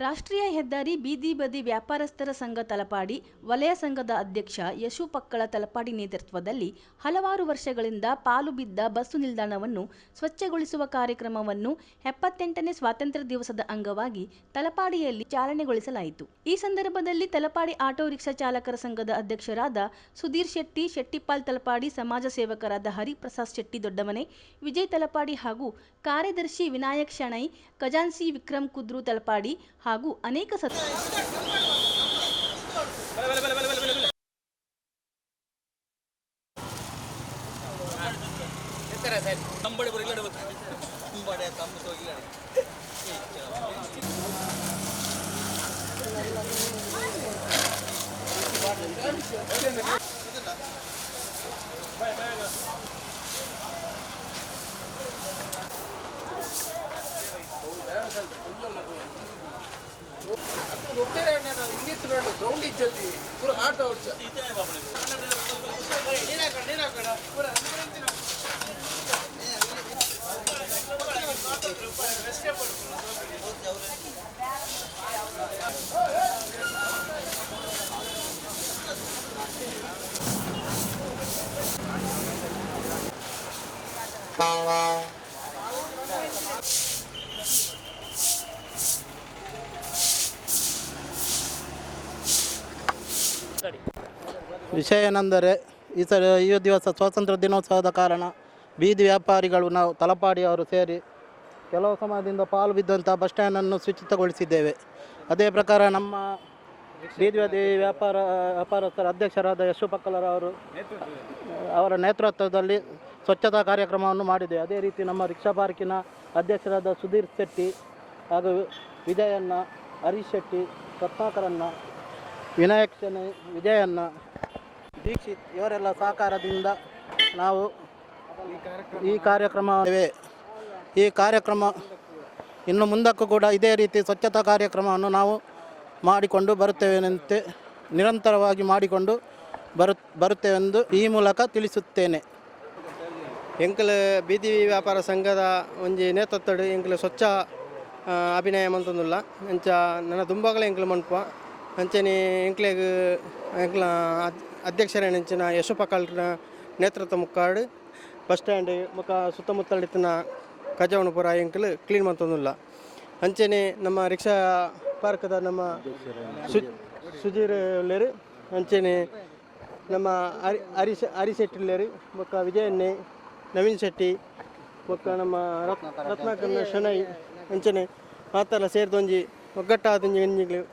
ರಾಷ್ಟ್ರೀಯ ಹೆದ್ದಾರಿ ಬೀದಿ ಬದಿ ವ್ಯಾಪಾರಸ್ಥರ ಸಂಘ ತಲಪಾಡಿ, ವಲಯ ಸಂಘದ ಅಧ್ಯಕ್ಷ ಯಶು ಪಕ್ಕಳ ತಲಪಾಡಿ ನೇತೃತ್ವದಲ್ಲಿ ಹಲವಾರು ವರ್ಷಗಳಿಂದ ಪಾಲು ಬಿದ್ದ ಬಸ್ಸು ನಿಲ್ದಾಣವನ್ನು ಸ್ವಚ್ಛಗೊಳಿಸುವ ಕಾರ್ಯಕ್ರಮವನ್ನು ಎಪ್ಪತ್ತೆಂಟನೇ ಸ್ವಾತಂತ್ರ್ಯ ದಿವಸದ ಅಂಗವಾಗಿ ತಲಪಾಡಿಯಲ್ಲಿ ಚಾಲನೆಗೊಳಿಸಲಾಯಿತು. ಈ ಸಂದರ್ಭದಲ್ಲಿ ತಲಪಾಡಿ ಆಟೋ ರಿಕ್ಷಾ ಚಾಲಕರ ಸಂಘದ ಅಧ್ಯಕ್ಷರಾದ ಸುಧೀರ್ ಶೆಟ್ಟಿ, ಶೆಟ್ಟಿಪಾಲ್ ತಲಪಾಡಿ, ಸಮಾಜ ಸೇವಕರಾದ ಹರಿಪ್ರಸಾದ್ ಶೆಟ್ಟಿ ದೊಡ್ಡಮನೆ, ವಿಜಯ್ ತಲಪಾಡಿ ಹಾಗೂ ಕಾರ್ಯದರ್ಶಿ ವಿನಾಯಕ್ ಶಣೈ ಖಜಾನ್ಸಿ ವಿಕ್ರಮ್ ಕುದ್ರು ತಲಪಾಡಿ ಹಾಗೂ ಅನೇಕ ಸದಸ್ಯರು ಕಂಬಡಿ ಬರೀ ಒಬ್ಬರೇ ಹಿಂಗಿತ್ತು ಗ್ರೌಂಡ್ ಇಚ್ಚಲ್ಲಿ ಪೂರ ಆಟ ಹೊಚ್ಚ Bye. ವಿಷಯ ಏನೆಂದರೆ, ಈ ಸರಿ ಈ ದಿವಸ ಸ್ವಾತಂತ್ರ್ಯ ದಿನೋತ್ಸವದ ಕಾರಣ ಬೀದಿ ವ್ಯಾಪಾರಿಗಳು ನಾವು ತಲಪಾಡಿಯವರು ಸೇರಿ ಕೆಲವು ಸಮಯದಿಂದ ಪಾಲು ಬಿದ್ದಂಥ ಬಸ್ ಸ್ಟ್ಯಾಂಡನ್ನು ಶುಚಿತಗೊಳಿಸಿದ್ದೇವೆ ಅದೇ ಪ್ರಕಾರ ನಮ್ಮ ಬೀದಿ ವ್ಯಾಪಾರ, ವ್ಯಾಪಾರಸ್ಥರ ಅಧ್ಯಕ್ಷರಾದ ಯಶು ಪಕ್ಕಲರವರು ಅವರ ನೇತೃತ್ವದಲ್ಲಿ ಸ್ವಚ್ಛತಾ ಕಾರ್ಯಕ್ರಮವನ್ನು ಮಾಡಿದೆ. ಅದೇ ರೀತಿ ನಮ್ಮ ರಿಕ್ಷಾ ಪಾರ್ಕಿನ ಅಧ್ಯಕ್ಷರಾದ ಸುಧೀರ್ ಶೆಟ್ಟಿ ಹಾಗೂ ವಿಜಯಣ್ಣ, ಹರೀಶ್ ಶೆಟ್ಟಿ ರತ್ನಾಕರಣ್ಣ ವಿನಾಯಕ್ ಚೆನ್ನೈ ವಿಜಯಣ್ಣ. ದೀಕ್ಷಿತ್, ಇವರೆಲ್ಲ ಸಹಕಾರದಿಂದ ನಾವು ಈ ಕಾರ್ಯಕ್ರಮ ಈ ಕಾರ್ಯಕ್ರಮ ಇನ್ನು ಮುಂದಕ್ಕೂ ಕೂಡ ಇದೇ ರೀತಿ ಸ್ವಚ್ಛತಾ ಕಾರ್ಯಕ್ರಮವನ್ನು ನಾವು ಮಾಡಿಕೊಂಡು ಬರುತ್ತೇವೆನಂತೆ, ನಿರಂತರವಾಗಿ ಮಾಡಿಕೊಂಡು ಬರು, ಬರುತ್ತೇವೆಂದು ಈ ಮೂಲಕ ತಿಳಿಸುತ್ತೇನೆ. ಎಂಕಲ್ ಬೀದಿ ವ್ಯಾಪಾರ ಸಂಘದ ಒಂಜಿ ನೇತೃತ್ವ ಎಂಕಲ್ ಸ್ವಚ್ಛ ಅಭಿನಯ ಮಂತೊಂದುಲ್ಲ. ಎಂಚ ನನ್ನ ತುಂಬಗಳ ಎಂಕಲ್ ಮನ್ಪುವ ಅಂಚನೆ ಎಂಕ್ಲೆಗ್, ಎಂಕ್ಲ ಅದ್- ಅಧ್ಯಕ್ಷರ ನೆಂಚಿನ ಯಶು ಪಕ್ಕಲ್ನ ನೇತೃತ್ವ ಮುಕ್ಕಾಡು, ಬಸ್ ಸ್ಟ್ಯಾಂಡ್ ಮುಖ ಸುತ್ತಮುತ್ತಲಿತ್ತಿನ ಕಜವನಪುರ ಪುರ ಎಂಕಲ್ ಕ್ಲೀನ್ ಮಂತೊಂದುಲ್ಲ ಅಂಚನೆ ನಮ್ಮ ರಿಕ್ಷಾ ಪಾರ್ಕದ ನಮ್ಮ ಸುಜೀರ್ ಉಳ್ಳೇರು ಅಂಚನೆ ನಮ್ಮ ಹರಿ ಹರಿಶ ಹರಿಶೆಟ್ಟಿ ಶೆಟ್ಟಿ ಉಳ್ಳೇರು ಮುಖ ವಿಜಯಣ್ಣೆ, ನವೀನ್ ಶೆಟ್ಟಿ, ಮುಖ ನಮ್ಮ ರತ್ನ ರತ್ನಾಕರ್ನ ಶನೈ ಅಂಚನೆ ಮಾತೆಲ್ಲ ಸೇರಿದೊಂಜಿ ಒಗ್ಗಟ್ಟಾದೊಂಜಿ ಎಂಜಿಗಳು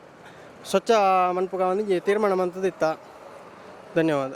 ಸ್ವಚ್ಛ ಮನ್ಪುಗ ಒಂಜಿ ತೀರ್ಮಾನ ಮಂತದಿತ್ತ ಧನ್ಯವಾದ.